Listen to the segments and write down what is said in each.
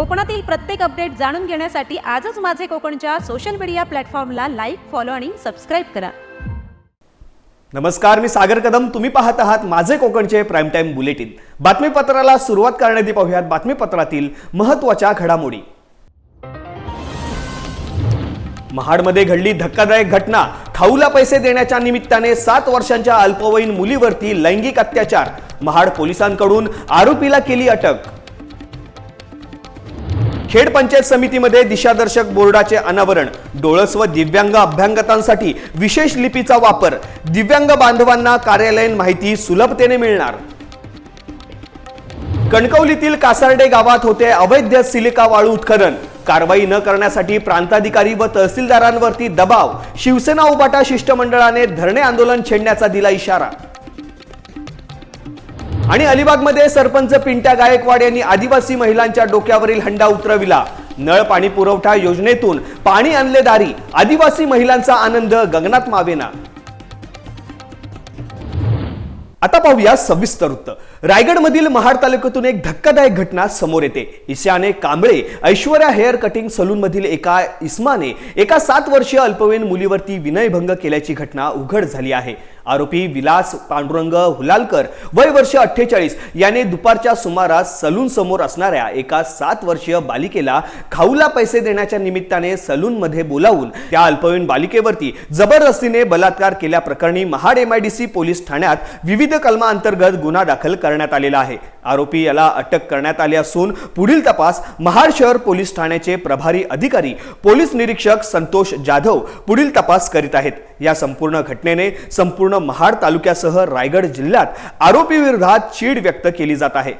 कोकणातील प्रत्येक अपडेट जाणून घेण्यासाठी आजच माझे कोकणच्या सोशल मीडिया प्लॅटफॉर्मला लाईक फॉलो आणि सबस्क्राईब करा. नमस्कार मी सागर कदम. तुम्ही पाहत आहात माझे कोकणचे प्राईम टाइम बुलेटिन बातमीपत्राला सुरुवात करण्याआधी पाहूयात बातमीपत्रातील महत्त्वाच्या घडामोडी. महाडमध्ये घडली धक्कादायक घटना. खाऊला पैसे देण्याच्या निमित्ताने सात वर्षांच्या अल्पवयीन मुलीवरती लैंगिक अत्याचार. महाड पोलिसांकडून आरोपीला केली अटक. खेड पंचायत समितीमध्ये दिशादर्शक बोर्डाचे अनावरण डोळस व दिव्यांग अभ्यांगतांसाठी विशेष लिपीचा वापर. दिव्यांग बांधवांना कार्यालयीन माहिती सुलभतेने मिळणार. कणकवलीतील कासार्डे गावात होते अवैध सिलिका वाळू उत्खनन. कारवाई न करण्यासाठी प्रांताधिकारी व तहसीलदारांवरती दबाव. शिवसेना उबाटा शिष्टमंडळाने धरणे आंदोलन छेडण्याचा दिला इशारा. आणि अलिबागमध्ये सरपंच पिंट्या गायकवाड यांनी आदिवासी महिलांच्या डोक्यावरील हंडा उतरविला. नळ पाणी पुरवठा योजनेतून पाणी आणले दारी. आदिवासी महिलांचा आनंद गगनात मावेना. आता पाहूया सविस्तर वृत्त रायगडमधील महाड तालुक्यातून एक धक्कादायक घटना समोर येते. ईशाने कांबळे ऐश्वर्या हेअर कटिंग सलूनमधील एका इस्माने एका सात वर्षीय अल्पवयीन मुलीवरती विनयभंग केल्याची घटना उघड झाली आहे. आरोपी विलास पांडुरंग हुलालकर वय वर्ष अठ्ठेचाळीस याने दुपारच्या सुमारास सलून समोर असणाऱ्या एका सात वर्षीय बालिकेला खाऊला पैसे देण्याच्या निमित्ताने सलूनमध्ये बोलावून त्या अल्पवयीन बालिकेवरती जबरदस्तीने बलात्कार केल्याप्रकरणी महाड एमआयडीसी पोलीस ठाण्यात विविध कलमांतर्गत गुन्हा दाखल कर करण्यात आलेला आहे. आरोपी याला अटक करण्यात आली असून पुढील तपास महाड शहर पोलीस ठाण्याचे प्रभारी अधिकारी पोलीस निरीक्षक संतोष जाधव पुढील तपास करीत आहेत. या संपूर्ण घटनेने संपूर्ण महाड तालुक्यासह रायगड जिल्ह्यात आरोपी विरोधात चीड व्यक्त केली जात आहे.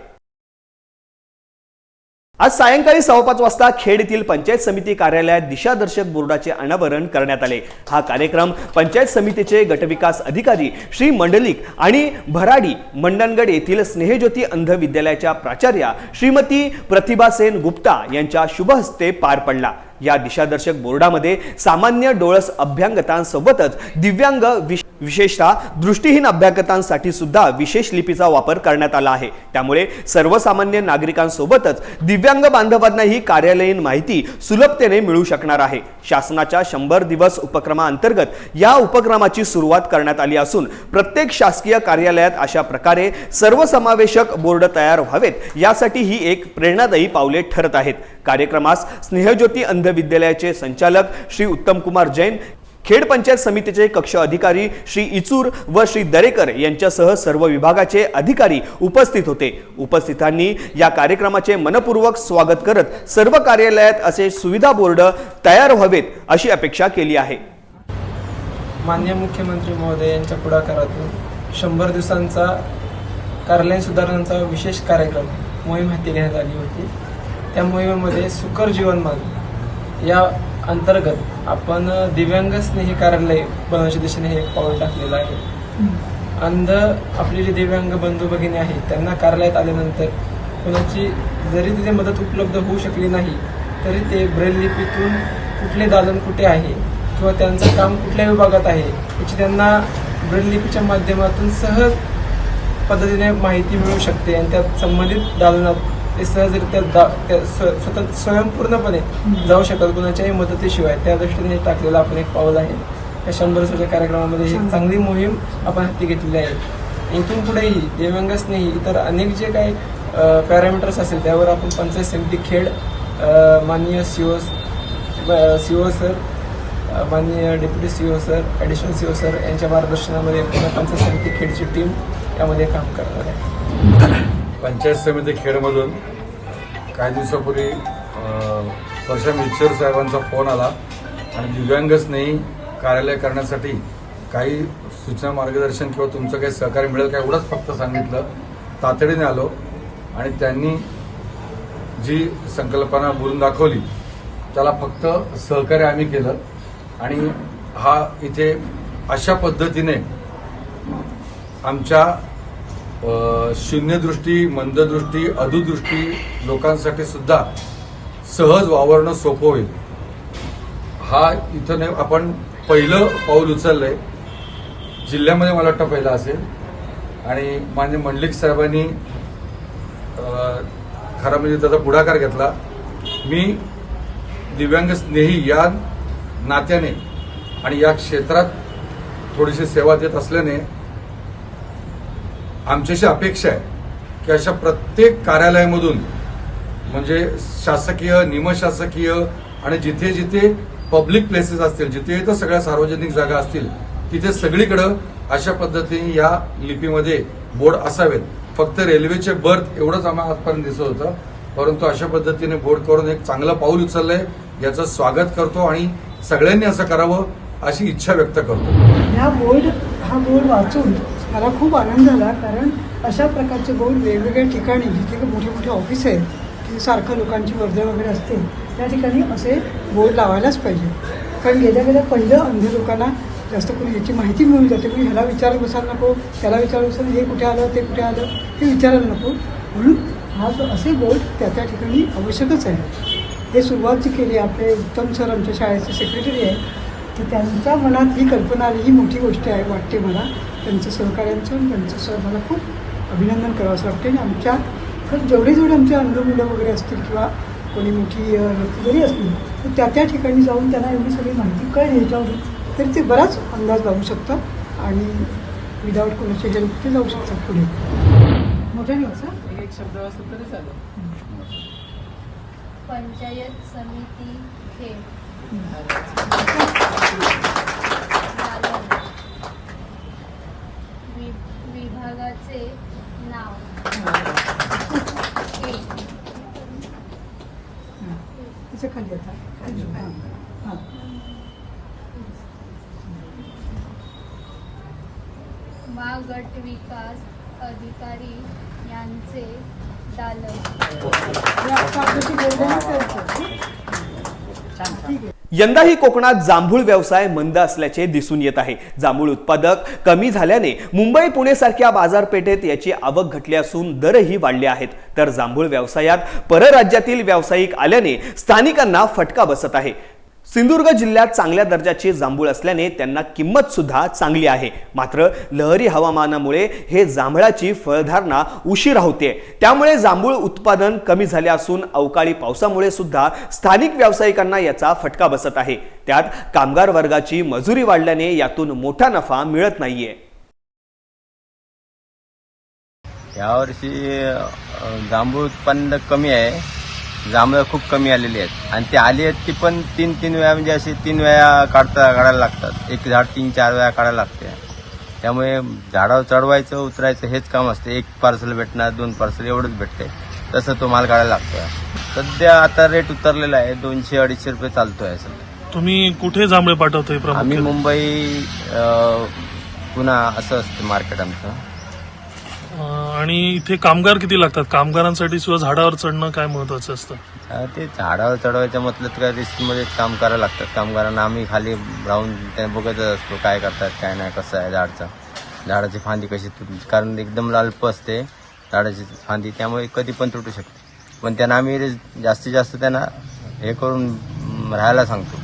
आज सायंकाळी सव्वापाच वाजता खेड येथील पंचायत समिती कार्यालयात दिशादर्शक बोर्डाचे अनावरण करण्यात आले. हा कार्यक्रम पंचायत समितीचे गटविकास अधिकारी श्री मंडलिक आणि भराडी मंडणगड येथील स्नेहज्योती अंध विद्यालयाच्या प्राचार्या श्रीमती प्रतिभा सेन गुप्ता यांच्या शुभहस्ते पार पडला. या दिशादर्शक बोर्डामध्ये सामान्य डोळस अभ्यांगतांसोबतच दिव्यांग विश- विशेषतः दृष्टीहीन अभ्यागतांसाठी सुद्धा विशेष लिपीचा वापर करण्यात आला आहे. त्यामुळे सर्वसामान्य नागरिकांसोबतच दिव्यांग बांधवांनाही कार्यालयीन माहिती सुलभतेने मिळू शकणार आहे. शासनाच्या शंभर दिवस उपक्रमाअंतर्गत या उपक्रमाची सुरुवात करण्यात आली असून प्रत्येक शासकीय कार्यालयात अशा प्रकारे सर्वसमावेशक बोर्ड तयार व्हावेत यासाठी ही एक प्रेरणादायी पावले ठरत आहेत. कार्यक्रमास स्नेहज्योती अंध विद्यालयाचे संचालक श्री उत्तम कुमार जैन खेड पंचायत समितीचे कक्ष अधिकारी श्री इचूर व श्री दरेकर यांच्यासह सर्व विभागाचे अधिकारी उपस्थित होते. उपस्थितांनी या कार्यक्रमाचे मनपूर्वक स्वागत करत सर्व कार्यालयात असे सुविधा बोर्ड तयार व्हावेत अशी अपेक्षा केली आहे. मान्य मुख्यमंत्री महोदय यांच्या पुढाकारातून शंभर दिवसांचा कार्यालयीन सुधारणांचा विशेष कार्यक्रम मोहीम हाती घेण्यात आली होती. त्या मोहिमेमध्ये सुकर जीवनमान या अंतर्गत आपण दिव्यांग स्नेही कार्यालय बनवण्याच्या दिशेने हे एक पाऊल टाकलेलं आहे. अंध आपले जे दिव्यांग बंधू भगिनी आहेत त्यांना कार्यालयात आल्यानंतर कोणाची जरी तिथे मदत उपलब्ध होऊ शकली नाही तरी ते ब्रेल लिपीतून कुठले दालन कुठे आहे किंवा त्यांचं काम कुठल्या विभागात आहे याची त्यांना ब्रेल लिपीच्या माध्यमातून सहज पद्धतीने माहिती मिळू शकते आणि त्या संबंधित दालनात ते सहजरित्या दा त्या स्व- स्वतः स्वयंपूर्णपणे जाऊ शकतात कुणाच्याही मदतीशिवाय. त्या दृष्टीने टाकलेलं आपण एक पाऊल आहे. या शंभर वर्षाच्या कार्यक्रमामध्ये ही एक चांगली मोहीम आपण हाती घेतलेली आहे. इथून पुढेही दिव्यांग स्नेही इतर अनेक जे काही पॅरामीटर्स असेल त्यावर आपण पंचायत समिती खेड अ, माननीय सीओ सीओ सर अ, माननीय deputy CO sir additional CO sir यांच्या मार्गदर्शनामध्ये पुन्हा पंचायत समिती खेडची टीम यामध्ये काम करणार आहे. पंचायत समिती खेडमधून काही दिवसापूर्वी अ, परशुराम इच्छर साहेबांचा फोन आला आणि दिव्यांग स्नेही कार्यालय करण्यासाठी काही सूचना मार्गदर्शन किंवा तुमचं काही सहकार्य मिळेल का एवढंच फक्त सांगितलं. तातडीने आलो आणि त्यांनी जी संकल्पना बोलून दाखवली त्याला फक्त सहकार्य आम्ही केलं आणि हा इथे अशा पद्धतीने आमच्या शून्यदृष्टी मंददृष्टी अधुदृष्टी लोकांसाठी सुद्धा सहज वावरणं सोपं होईल. हा इथं आपण पहिलं पाऊल उचललंय. जिल्ह्यामध्ये मला वाटतं पहिला असेल. आणि मान्य मंडलिक साहेबांनी खरं खरा म्हणजे त्याचा पुढाकार घेतला. मी दिव्यांग स्नेही या नात्याने आणि या क्षेत्रात थोडीशी सेवा देत असल्याने आमच्याशी अपेक्षा आहे की अशा प्रत्येक कार्यालयामधून म्हणजे शासकीय निमशासकीय आणि जिथे जिथे पब्लिक प्लेसेस असतील जिथे जिथे सगळ्या सार्वजनिक जागा असतील तिथे सगळीकडं अशा पद्धतीने या लिपीमध्ये बोर्ड असावेत. फक्त रेल्वेचे बर्थ एवढंच आम्हाला आजपर्यंत दिसत होतं. परंतु अशा पद्धतीने बोर्ड करून एक चांगलं पाऊल उचललंय. याचं स्वागत करतो आणि सगळ्यांनी असं करावं अशी इच्छा व्यक्त करतो. ह्या बोर्ड हा बोर्ड वाचून मला खूप आनंद झाला कारण अशा प्रकारचे बोर्ड वेगवेगळ्या ठिकाणी जिथे मोठे मोठे ऑफिस आहेत तिथे सारखं लोकांची वर्दळ वगैरे असते त्या ठिकाणी असे बोर्ड लावायलाच पाहिजे. कारण गेल्या गेल्या पहिलं अंध लोकांना जास्त करून याची माहिती मिळून जाते म्हणजे ह्याला विचारत बसायला नको त्याला विचारत बसायला हे कुठे आलं ते कुठे आलं हे विचारायला नको. म्हणून हा जो असे बोर्ड त्या त्या ठिकाणी आवश्यकच आहे. हे सुरुवात जी केली आपले उत्तम सर आमच्या शाळेचे सेक्रेटरी आहे तर त्यांच्या मनात ही कल्पना आली ही मोठी गोष्ट आहे वाटते मला. त्यांचं सहकार्यांचं आणि त्यांचं सर मला खूप अभिनंदन करावं असं वाटते आणि आमच्या खरं जेवढे जेवढे आमचे अंध मुलं वगैरे असतील किंवा कोणी मोठी व्यक्ती जरी असली तर त्या त्या ठिकाणी जाऊन त्यांना एवढी सगळी माहिती कळली ह्याच्यावर तरी ते बराच अंदाज लावू शकतात आणि विदाऊट कोणाची हेल्प ते जाऊ शकतात पुढे. मोठ्या दिवस एक शब्द असला तरी चालेल. पंचायत समिती खेड वि- विभागाचे नाव? खेड. त्याच्याखाली आता. खाली. हां. हां. मा गट विकास अधिकारी यांचे दालन हे आता आपल्याशी बोललेलंच आहे. ठीक आहे यंदाही कोकणात जांभूळ व्यवसाय मंद असल्याचे दिसून येत आहे. जांभूळ उत्पादक कमी झाल्याने मुंबई पुणे सारख्या बाजारपेठेत याची आवक घटली असून दरही वाढले आहेत. तर जांभूळ व्यवसायात परराज्यातील व्यावसायिक आल्याने स्थानिकांना फटका बसत आहे. सिंधुदुर्ग जिल्ह्यात चांगल्या दर्जाचे जांभूळ असल्याने त्यांना किंमत सुद्धा चांगली आहे. मात्र लहरी हवामानामुळे हे जांभळाची फळधारणा उशीरा होते. त्यामुळे जांभूळ उत्पादन कमी झाले असून अवकाळी पावसामुळे सुद्धा स्थानिक व्यावसायिकांना याचा फटका बसत आहे. त्यात कामगार वर्गाची मजुरी वाढल्याने यातून मोठा नफा मिळत नाहीये. यावर्षी जांभूळ उत्पन्न कमी आहे. जांभळं खूप कमी आलेली आहेत. आणि ते आली आहेत ती पण तीन तीन वेळा म्हणजे असे तीन वेळा काढता काढायला लागतात. एक झाड तीन चार वेळा काढायला लागते. त्यामुळे झाडावर चढवायचं उतरायचं हेच काम असते. एक पार्सल भेटणार दोन पार्सल एवढंच भेटते. तसं तो माल काढायला लागतो सध्या आता रेट उतरलेला आहे. दोनशे अडीचशे रुपये चालतोय सध्या. तुम्ही कुठे जांभळे पाठवताय आम्ही मुंबई पुन्हा असं असतं मार्केट आमचं. आणि इथे कामगार किती लागतात? कामगारांसाठी सुद्धा झाडावर चढणं काय महत्वाचं असतं? ते झाडावर चढवायचं म्हटलं तर काय रिस्कमध्येच काम करायला लागतात. कामगारांना आम्ही खाली राहून त्यांना बघतच असतो काय करतात काय नाही कसं आहे झाडचं. झाडाची फांदी कशी तुटली. कारण एकदम अल्प असते झाडाची फांदी त्यामुळे कधी पण तुटू शकते. पण त्यांना आम्ही जास्तीत जास्त त्यांना हे करून राहायला सांगतो.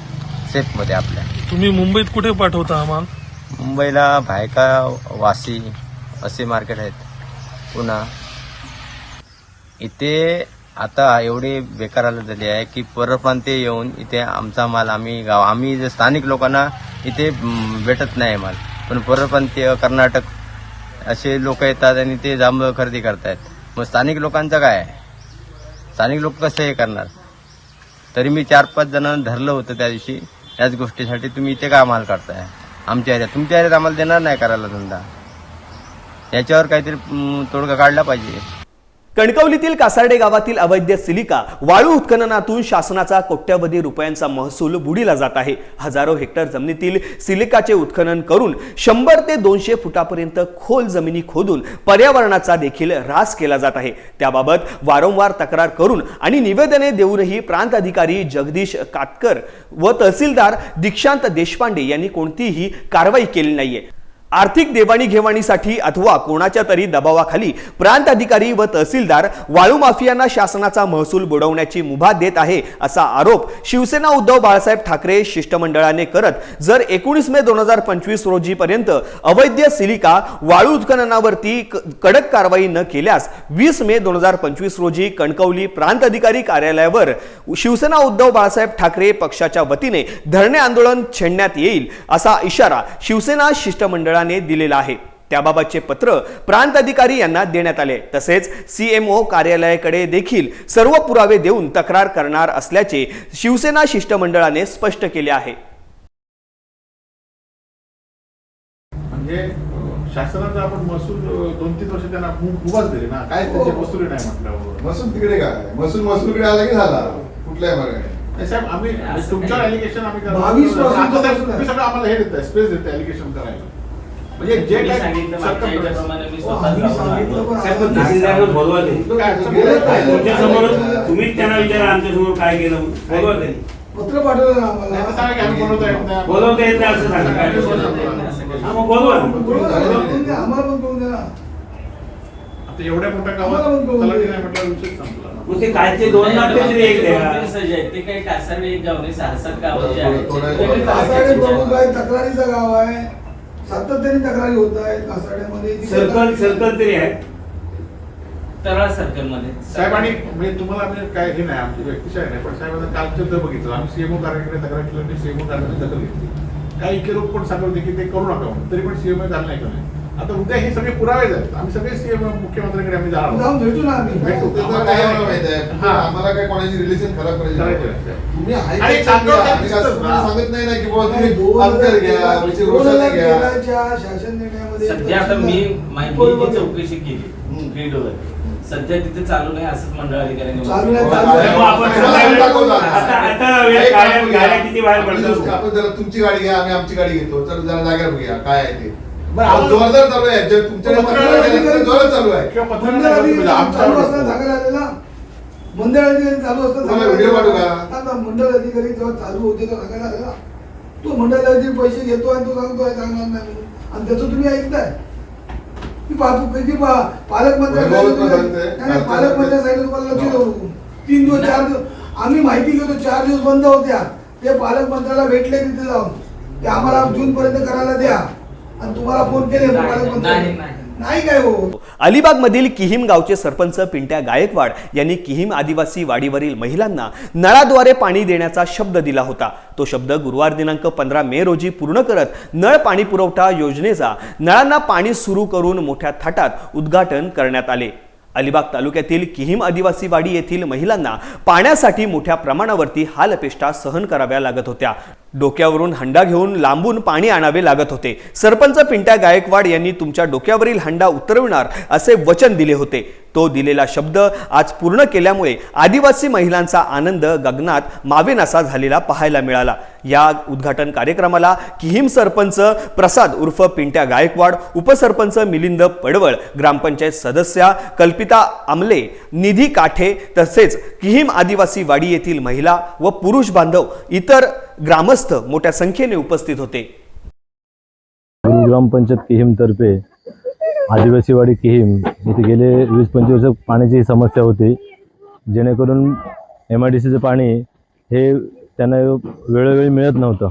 सेफमध्ये आपल्या. तुम्ही मुंबईत कुठे पाठवता हा माल मुंबईला भायका वाशी असे मार्केट आहेत. हो पुन्हा इथे आता एवढी बेकार हालत झाली आहे की परप्रांतीय येऊन इथे आमचा माल आम्ही गाव आम्ही जे स्थानिक लोकांना इथे भेटत नाही माल. पण परप्रांतीय कर्नाटक असे लोक येतात आणि ते जांभळं खरेदी करतायत. मग स्थानिक लोकांचं काय आहे? स्थानिक लोक कसं हे करणार? तरी मी चार पाच जणांना धरलं होतं त्या दिवशी. याच गोष्टीसाठी तुम्ही इथे का माल काढताय? आमच्या एरियात तुमच्या एरियात आम्हाला देणार नाही करायला धंदा. याच्यावर काहीतरी तोडगा काढला पाहिजे. कणकवलीतील कासार्डे गावातील अवैध सिलिका वाळू उत्खननातून शासनाचा कोट्यवधी रुपयांचा महसूल बुडीला जात आहे. हजारो हेक्टर जमिनीतील सिलिकाचे उत्खनन करून शंभर ते दोनशे फुटापर्यंत खोल जमिनी खोदून पर्यावरणाचा देखील ऱ्हास केला जात आहे. त्याबाबत वारंवार तक्रार करून आणि निवेदने देऊनही प्रांत अधिकारी जगदीश कातकर व तहसीलदार दीक्षांत देशपांडे यांनी कोणतीही कारवाई केली नाहीये. आर्थिक देवाणीघेवाणीसाठी अथवा कोणाच्या तरी दबावाखाली प्रांत अधिकारी व तहसीलदार वाळू माफियांना शासनाचा महसूल बुडवण्याची मुभा देत आहे असा आरोप शिवसेना उद्धव बाळासाहेब ठाकरे शिष्टमंडळाने करत जर एकोणीस मे दोन हजार पंचवीस रोजीपर्यंत अवैध सिलिका वाळू उत्खननावरती कडक कारवाई न केल्यास वीस मे दोन हजार पंचवीस रोजी कणकवली प्रांत अधिकारी कार्यालयावर शिवसेना उद्धव बाळासाहेब ठाकरे पक्षाच्या वतीने धरणे आंदोलन छेडण्यात येईल असा इशारा शिवसेना शिष्टमंडळ शिष्टमंडळाने दिलेला आहे. त्याबाबतचे पत्र प्रांत अधिकारी यांना देण्यात आले. तसेच सीएमओ कार्यालयाकडे देखील सर्व पुरावे देऊन तक्रार करणार असल्याचे शिवसेना शिष्टमंडळाने स्पष्ट केले आहे. म्हणजे शासनाचा आपण महसूल दोन तीन वर्ष त्यांना उभाच दिली ना. काय त्यांची वसुली नाही म्हटल्यावर? महसूल तिकडे काय? महसूल महसूलकडे आला की झाला. कुठल्याही मार्गाने. नाही साहेब आम्ही तुमच्यावर आम्ही करतो. आम्हाला हे देताय स्पेस करायला. म्हणजे जे मी काय सांगितलं मागच्या circumference- याच्याप्रमाणे मी हो, स्वतः जाऊन सांगितलं आलो. पण पण. काय? तुमच्यासमोर तुम्हीच त्यांना विचारा आमच्यासमोर काय केलं बोलवा ते. पत्र पाठवलं आम्हाला. येत नाही. बोलवता येत नाही असं सांगा. काय हा, मग बोलवा बरोबर आहे, करून द्या, आम्हाला पण करून द्या. ना. आता एवढ्या मोठ्या आम्हाला पण गावात कळून तलाठी दे. नाही म्हटल्यावर विषय संपला ना. मग ते कालचे दोन लाख तरी एक द्या सहज आहे. ते काही कासारडे एक गाव नाही सहा सात गाव जे आहेत प्रमुख आहे. तक्रारीचं गाव आहे. सातत्याने तक्रारी होत आहेत कासाड्यामध्ये सर्कल सर्कल तरी आहे सर्कलमध्ये साहेब आणि म्हणजे तुम्हाला म्हणजे काय हे नाही आमची व्यक्तिशय नाही पण साहेब आता कालचं तर बघितलं. आम्ही सीएमओ कार्यालयाकडे तक्रार केली आणि सीएमओ कार्यालयाने दखल घेतली. काही इतके लोक पण सांगत होते की ते करू नका म्हणून. तरी पण सीएमओ झालं नाही का नाही? आता उद्या हे सगळे पुरावे आहेत आम्ही सगळे सीएम मुख्यमंत्र्यांकडे आम्ही जाणार जाऊन. भेटू ना आम्ही. भेटू. त्याचं काय आहे माहिती आहे? हा. आम्हाला काय कोणाची रिलेशन खराब करायची नाही. तुम्ही आणि. सांगत ना की बाबा तुम्ही अंतर घ्या घ्या. शासन निर्णयामध्ये सध्या आता मी माहिती. चौकशी केली. सध्या तिथे चालू नाही असंच मंडळ अधिकाऱ्यांनी आपण जरा- तुमची गाडी घ्या आम्ही आमची गाडी घेतो. चल जरा जागा बघूया. काय आहे ते? जोरदार चालू आहे. जे तुमच्याकडे मंडळ ते जोरात चालू आहे. किंवा अधिकारी चालू असताना आवडीचं. सांगायला आले ना? मंडळ अधिकारी चालू असताना तुम्हाला सांगायला पाठवू? आता मंडळ अधिकारी जेव्हा चालू होते तेव्हा सांगायला तो मंडळ अधिकारी पैसे घेतो आणि तो सांगतोय सांगणार नाही म्हणून. आणि त्याचं तुम्ही ऐकताय. की पाहतो किती पा- पालकमंत्र्यांना वैभव सांगितलं सांगतोय. नाही, नाही, पालकमंत्र्यांना सांगितलं तुम्हाला लक्ष देऊ नको. तीन दिवस चार दिवस आम्ही माहिती घेतो चार दिवस बंद होत्या. ते पालकमंत्र्याला भेटले तिथे जाऊन. की आम्हाला जून पर्यंत करायला द्या. आणि तुम्हाला फोन केले नाही, काय हो? अलिबागमधील किहीम गावचे सरपंच पिंट्या गायकवाड यांनी किहीम आदिवासी वाडीवरील महिलांना नळाद्वारे पाणी देण्याचा शब्द दिला होता. तो शब्द गुरुवार दिनांक पंधरा मे रोजी पूर्ण करत नळ पाणी पुरवठा योजनेचा नळांना पाणी सुरू करून मोठ्या थाटात उद्घाटन करण्यात आले. अलिबाग तालुक्यातील किहीम आदिवासी वाडी येथील महिलांना पाण्यासाठी मोठ्या प्रमाणावरती हालअपेष्टा सहन कराव्या लागत होत्या. डोक्यावरून हंडा घेऊन लांबून पाणी आणावे लागत होते. सरपंच पिंट्या गायकवाड यांनी तुमच्या डोक्यावरील हंडा उतरविणार असे वचन दिले होते. तो दिलेला शब्द आज पूर्ण केल्यामुळे आदिवासी महिलांचा आनंद गगनात मावेनासा झालेला पाहायला मिळाला. या उद्घाटन कार्यक्रमाला किहिम सरपंच प्रसाद उर्फ पिंट्या गायकवाड उपसरपंच मिलिंद पडवळ ग्रामपंचायत सदस्या कल्पिता आमले निधी काठे तसेच किहीम आदिवासी वाडी येथील महिला व पुरुष बांधव इतर ग्रामस्थ मोठ्या संख्येने उपस्थित होते. गुरु ग्रामपंचायत किहीमतर्फे आदिवासीवाडी किहिम इथे गेले वीस पंचवीस वर्ष पाण्याची समस्या होती. जेणेकरून एम आय डी सीचं पाणी हे त्यांना वेळोवेळी मिळत नव्हतं.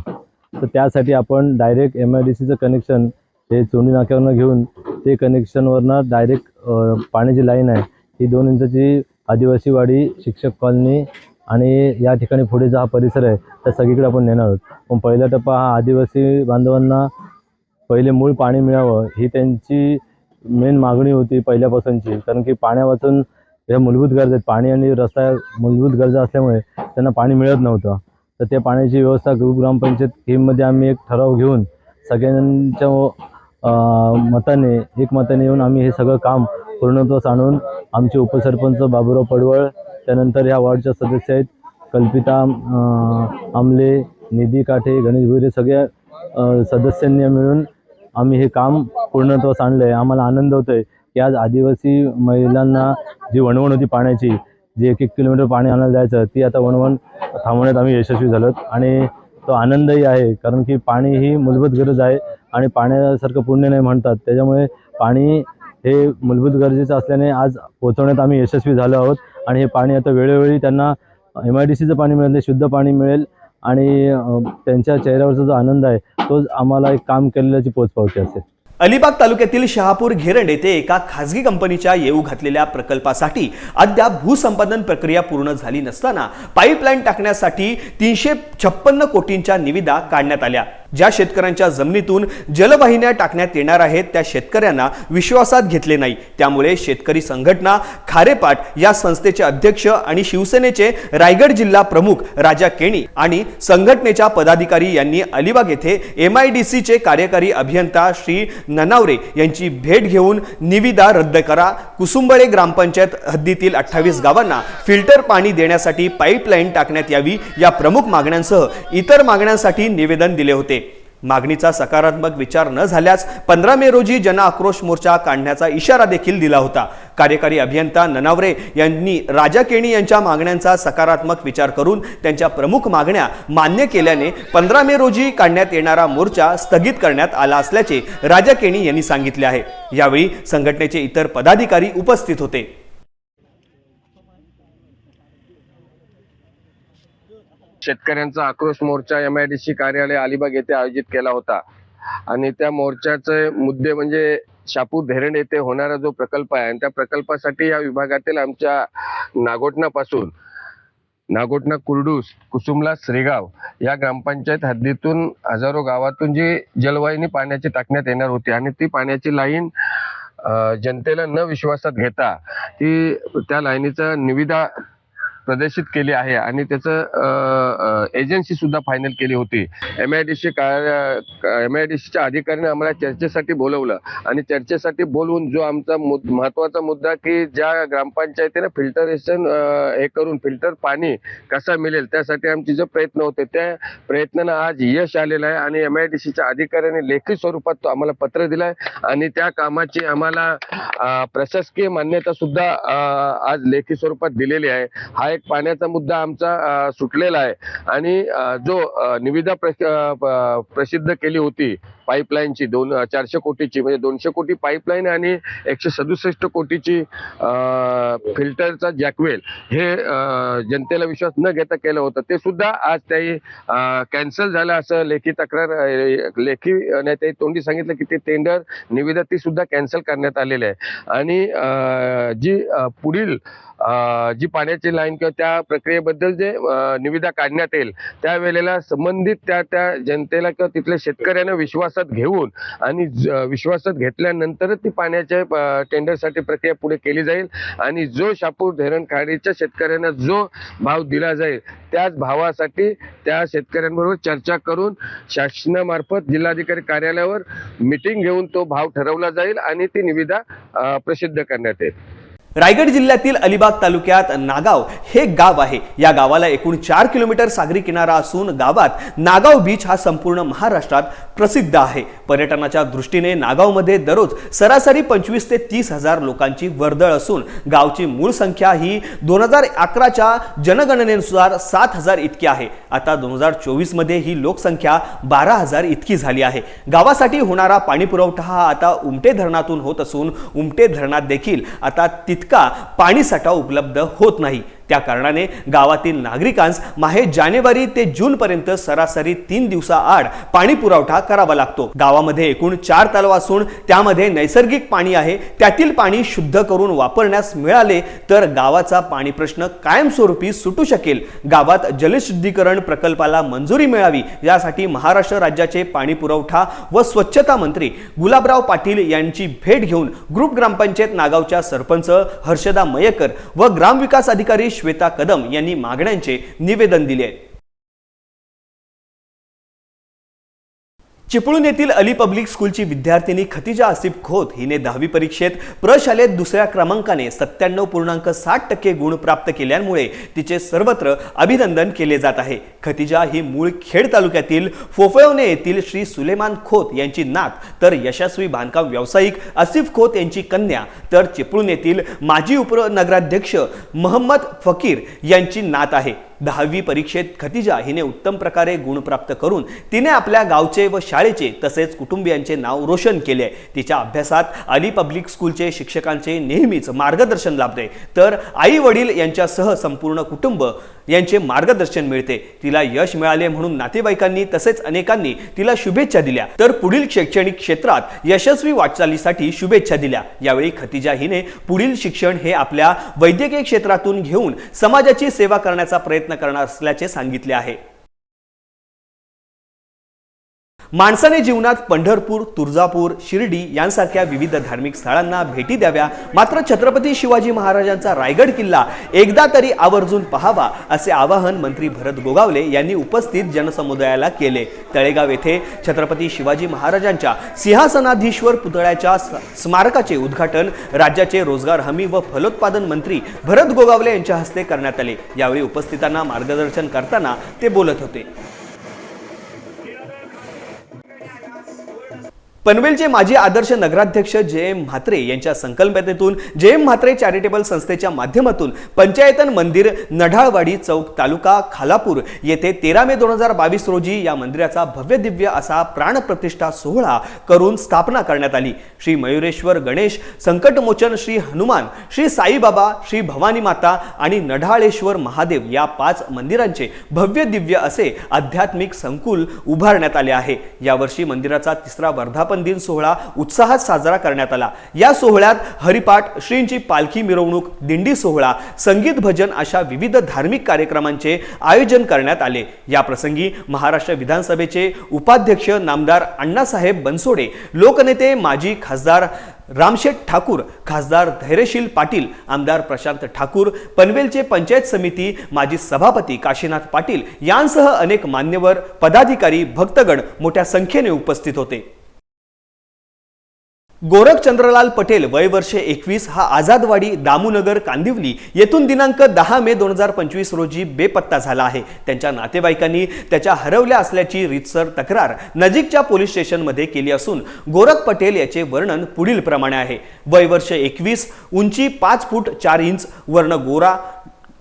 तर त्यासाठी आपण डायरेक्ट एम आय डी सीचं कनेक्शन हे चोंडी नाक्यावरनं घेऊन ते कनेक्शनवरनं डायरेक्ट पाण्याची लाईन आहे. ही दोन इंचाची आदिवासीवाडी शिक्षक कॉलनी आणि या ठिकाणी पुढे जो हा परिसर आहे त्या सगळीकडे आपण नेणार आहोत. पण पहिला टप्पा हा आदिवासी बांधवांना पहिले मूळ पाणी मिळावं ही त्यांची मेन मागणी होती पहिल्यापासूनची. कारण की पाण्यापासून या मूलभूत गरज आहेत. पाणी आणि रस्ता मूलभूत गरजा असल्यामुळे त्यांना पाणी मिळत नव्हतं. तर त्या पाण्याची व्यवस्था गुरु ग्रामपंचायत स्कीममध्ये आम्ही एक ठराव घेऊन सगळ्यांच्या मताने एक मताने येऊन आम्ही हे सगळं काम पूर्णत्वास आणून आमचे उपसरपंच बाबूराव पडवळ त्यानंतर ह्या वॉर्डच्या सदस्य आहेत. कल्पिता आमले निधी काठे गणेश भुईरे सगळ्या सदस्यांनी मिळून आम्ही हे काम पूर्णत्वास आणलं आहे आम्हाला आनंद होतो आहे की आज आदिवासी महिलांना जी वणवण होती पाण्याची जी एक एक किलोमीटर पाणी आणायला जायचं ती आता वणवण थांबवण्यात आम्ही यशस्वी झालो आणि तो आनंदही आहे कारण की पाणी ही मूलभूत गरज आहे आणि पाण्यासारखं पुण्य नाही म्हणतात. त्याच्यामुळे पाणी हे मूलभूत गरजेचं असल्याने आज पोचवण्यात आम्ही यशस्वी झालो आहोत. आणि हे पाणी आता वेळोवेळी त्यांना एम आय डी सीचं पाणी मिळेल ते शुद्ध पाणी मिळेल आणि त्यांच्या चेहऱ्यावरचा जो आनंद आहे तो आम्हाला एक काम केलेल्याची पोचपावती असेल. अलिबाग तालुक्यातील शहापूर घेरंड येथे एका खासगी कंपनीच्या येऊ घातलेल्या प्रकल्पासाठी अद्याप भूसंपादन प्रक्रिया पूर्ण झाली नसताना पाईपलाईन टाकण्यासाठी तीनशे छप्पन्न कोटींच्या निविदा काढण्यात आल्या. ज्या शेतकऱ्यांच्या जमिनीतून जलवाहिन्या टाकण्यात येणार आहेत त्या शेतकऱ्यांना विश्वासात घेतले नाही. त्यामुळे शेतकरी संघटना खारेपाट या संस्थेचे अध्यक्ष आणि शिवसेनेचे रायगड जिल्हा प्रमुख राजा केणी आणि संघटनेच्या पदाधिकारी यांनी अलिबाग येथे एम आय डी सीचे कार्यकारी अभियंता श्री ननावरे यांची भेट घेऊन निविदा रद्द करा. कुसुंबळे ग्रामपंचायत हद्दीतील अठ्ठावीस गावांना फिल्टर पाणी देण्यासाठी पाईपलाईन टाकण्यात यावी या प्रमुख मागण्यांसह इतर मागण्यांसाठी निवेदन दिले होते. मागणीचा सकारात्मक विचार न झाल्यास पंधरा मे रोजी जन आक्रोश मोर्चा काढण्याचा इशारा देखील दिला होता. कार्यकारी अभियंता ननावरे यांनी राजा केणी यांच्या मागण्यांचा सकारात्मक विचार करून त्यांच्या प्रमुख मागण्या मान्य केल्याने पंधरा मे रोजी काढण्यात येणारा मोर्चा स्थगित करण्यात आला असल्याचे राजा केणी यांनी सांगितले आहे. यावेळी संघटनेचे इतर पदाधिकारी उपस्थित होते. शेतकऱ्यांचा आक्रोश मोर्चा एम आय डी सी कार्यालय अलिबाग येथे आयोजित केला होता. आणि त्या मोर्चाचे मुद्दे म्हणजे शापूर धेरण येथे होणारा जो प्रकल्प आहे आणि त्या प्रकल्पासाठी या विभागातील आमच्या नागोटणापासून नागोटणा कुर्डूस कुसुमला श्रीगाव या ग्रामपंचायत हद्दीतून हजारो गावातून जी जलवाहिनी पाण्याची टाकण्यात येणार होती आणि ती पाण्याची लाईन जनतेला न विश्वासात घेता ती त्या लाईनीचा निविदा प्रदर्शित केली आहे आणि त्याचं एजन्सी सुद्धा फायनल केली होती. M I D C M I D सीच्या अधिकाऱ्याने आम्हाला चर्चेसाठी बोलवलं. आणि चर्चेसाठी बोलवून जो आमचा मुद- महत्त्वाचा मुद्दा की ज्या ग्रामपंचायतीने फिल्टरेशन हे करून फिल्टर पाणी कसा मिळेल त्यासाठी आमचे जे प्रयत्न होते त्या प्रयत्नांना आज यश आलेलं आहे आणि एम आय डी सीच्या अधिकाऱ्याने लेखी स्वरूपात तो आम्हाला पत्र दिलाय आणि त्या कामाची आम्हाला प्रशासकीय मान्यता सुद्धा आज लेखी स्वरूपात दिलेली आहे. हा एक पाण्याचा मुद्दा आमचा सुटलेला आहे. आणि जो निविदा प्रसिद्ध केली होती पाईपलाईनची दोन चारशे कोटीची म्हणजे दोनशे कोटी पाईपलाईन आणि एकशे सदुसष्ट कोटीची फिल्टरचा जॅकवेल हे जनतेला विश्वास न घेता केलं होतं. ते सुद्धा आज त्याही कॅन्सल झालं असं लेखी तक्रार लेखी अं, तोंडी सांगितलं की ते टेंडर निविदा ती सुद्धा कॅन्सल करण्यात आलेली आहे. आणि जी पुढील जी पाण्याची लाईन किंवा त्या प्रक्रियेबद्दल जे निविदा काढण्यात येईल त्यावेळेला संबंधित त्या त्या जनतेला किंवा तिथल्या शेतकऱ्यांना विश्वास विश्वासात घेऊन आणि विश्वासात घेतल्यानंतरच ती पाण्याच्या टेंडरसाठी प्रक्रिया पुढे केली जाईल आणि जो शापूर धरण खाडीच्या शेतकऱ्यांना जो भाव दिला जाईल त्याच भावासाठी त्या शेतकऱ्यांबरोबर चर्चा करून शासनामार्फत जिल्हाधिकारी कार्यालयावर मिटिंग घेऊन तो भाव ठरवला जाईल आणि ती निविदा प्रसिद्ध करण्यात येईल. रायगड जिल्ह्यातील अलिबाग तालुक्यात नागाव हे गाव आहे. या गावाला एकूण चार किलोमीटर सागरी किनारा असून गावात नागाव बीच हा संपूर्ण महाराष्ट्रात प्रसिद्ध आहे. पर्यटनाच्या दृष्टीने नागावमध्ये दररोज सरासरी पंचवीस ते तीस हजार लोकांची वर्दळ असून गावची मूळ संख्या ही दोन हजार अकराच्या जनगणनेनुसार सात हजार इतकी आहे. आता दोन हजार चोवीसमध्ये ही लोकसंख्या बारा हजार इतकी झाली आहे. गावासाठी होणारा पाणी पुरवठा हा आता उमटे धरणातून होत असून उमटे धरणात देखील आता तितका पाणीसाठा उपलब्ध होत नाही. त्या कारणाने गावातील नागरिकांस माहे जानेवारी ते जूनपर्यंत सरासरी तीन दिवसाआड पाणी पुरवठा करावा लागतो. गावामध्ये एकूण चार तलाव असून त्यामध्ये नैसर्गिक पाणी आहे. त्यातील पाणी शुद्ध करून वापरण्यास मिळाले तर गावाचा पाणी प्रश्न कायमस्वरूपी सुटू शकेल. गावात जलशुद्धीकरण प्रकल्पाला मंजुरी मिळावी यासाठी महाराष्ट्र राज्याचे पाणी पुरवठा व स्वच्छता मंत्री गुलाबराव पाटील यांची भेट घेऊन ग्रुप ग्रामपंचायत नागावच्या सरपंच हर्षदा मयेकर व ग्रामविकास अधिकारी श्वेता कदम यांनी मागण्यांचे निवेदन दिले आहे चिपळूण येथील अली पब्लिक स्कूलची विद्यार्थिनी खतिजा आसिफ खोत हिने दहावी परीक्षेत प्रशालेत दुसऱ्या क्रमांकाने सत्त्याण्णव पूर्णांक साठ टक्के गुण प्राप्त केल्यामुळे तिचे सर्वत्र अभिनंदन केले जात आहे. खतिजा ही मूळ खेड तालुक्यातील फोफळवणे येथील श्री सुलेमान खोत यांची नात तर यशस्वी बांधकाम व्यावसायिक आसिफ खोत यांची कन्या तर चिपळूण येथील माजी उपनगराध्यक्ष महम्मद फकीर यांची नात आहे. दहावी परीक्षेत खतिजा हिने उत्तम प्रकारे गुण प्राप्त करून तिने आपल्या गावचे व शाळेचे तसेच कुटुंबियांचे नाव रोशन केले आहे. तिच्या अभ्यासात अली पब्लिक स्कूलचे शिक्षकांचे नेहमीच मार्गदर्शन लाभते तर आई वडील यांच्यासह संपूर्ण कुटुंब यांचे मार्गदर्शन मिळते. तिला यश मिळाले म्हणून नातेवाईकांनी तसेच अनेकांनी तिला शुभेच्छा दिल्या. तर पुढील शैक्षणिक क्षेत्रात यशस्वी वाटचालीसाठी शुभेच्छा दिल्या. यावेळी खतिजा हिने पुढील शिक्षण हे आपल्या वैद्यकीय क्षेत्रातून घेऊन समाजाची सेवा करण्याचा प्रयत्न करणार असल्याचे सांगितले आहे. माणसाने जीवनात पंढरपूर तुळजापूर शिर्डी यांसारख्या विविध धार्मिक स्थळांना भेटी द्याव्या मात्र छत्रपती शिवाजी महाराजांचा रायगड किल्ला एकदा तरी आवर्जून पहावा असे आवाहन मंत्री भरत गोगावले यांनी उपस्थित जनसमुदायाला केले. तळेगाव येथे छत्रपती शिवाजी महाराजांच्या सिंहासनाधीश्वर पुतळ्याच्या स्मारकाचे उद्घाटन राज्याचे रोजगार हमी व फलोत्पादन मंत्री भरत गोगावले यांच्या हस्ते करण्यात आले. यावेळी उपस्थितांना मार्गदर्शन करताना ते बोलत होते. पनवेलचे माजी आदर्श नगराध्यक्ष जे एम म्हात्रे यांच्या संकल्पनेतून जे एम म्हात्रे चॅरिटेबल संस्थेच्या माध्यमातून पंचायतन मंदिर नढाळवाडी चौक तालुका खालापूर येथे तेरा मे दोन हजार बावीस रोजी या मंदिराचा भव्य दिव्य असा प्राणप्रतिष्ठा सोहळा करून स्थापना करण्यात आली. श्री मयुरेश्वर गणेश संकटमोचन श्री हनुमान श्री साईबाबा श्री भवानी माता आणि नढाळेश्वर महादेव या पाच मंदिरांचे भव्य दिव्य असे आध्यात्मिक संकुल उभारण्यात आले आहे. यावर्षी मंदिराचा तिसरा वर्धापन दिन सोहळा उत्साहात साजरा करण्यात आला. या सोहळ्यात हरिपाठ श्रींची पालखी मिरवणूक दिंडी सोहळा संगीत भजन अशा विविध धार्मिक कार्यक्रमांचे आयोजन करण्यात आले. या प्रसंगी महाराष्ट्र विधानसभेचे उपाध्यक्ष नामदार अण्णासाहेब बनसोडे लोकनेते माजी खासदार रामशेठ ठाकूर खासदार धैर्यशील पाटील आमदार प्रशांत ठाकूर पनवेलचे पंचायत समिती माजी सभापती काशीनाथ पाटील यांसह अनेक मान्यवर पदाधिकारी भक्तगण मोठ्या संख्येने उपस्थित होते. गोरखचंद्रलाल पटेल वय एकवीस हा आझादवाडी दामूनगर कांदिवली येथून दिनांक दहा मे दोन हजार पंचवीस रोजी बेपत्ता झाला आहे. त्यांच्या नातेवाईकांनी त्याच्या हरवल्या असल्याची रितसर तक्रार नजीकच्या पोलीस स्टेशनमध्ये केली असून गोरख पटेल याचे वर्णन पुढील प्रमाणे आहे. वय वर्ष एकवीस उंची पाच फूट चार इंच वर्ण गोरा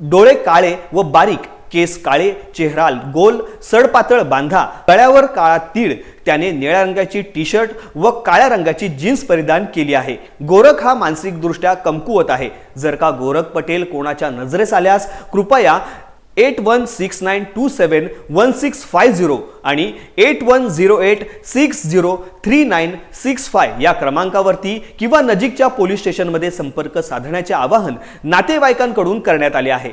डोळे काळे व बारीक केस काळे चेहरा गोल सडपातळ बांधा गळ्यावर काळा तीळ त्याने निळ्या रंगाची टी शर्ट व काळ्या रंगाची जीन्स परिधान केली आहे. गोरख हा मानसिकदृष्ट्या कमकुवत आहे. जर का गोरख पटेल कोणाच्या नजरेस आल्यास कृपया eight one six nine two seven one six five zero आणि eight one zero eight six zero three nine six five या क्रमांकावरती किंवा नजीकच्या पोलीस स्टेशनमध्ये संपर्क साधण्याचे आवाहन नातेवाईकांकडून करण्यात आले आहे.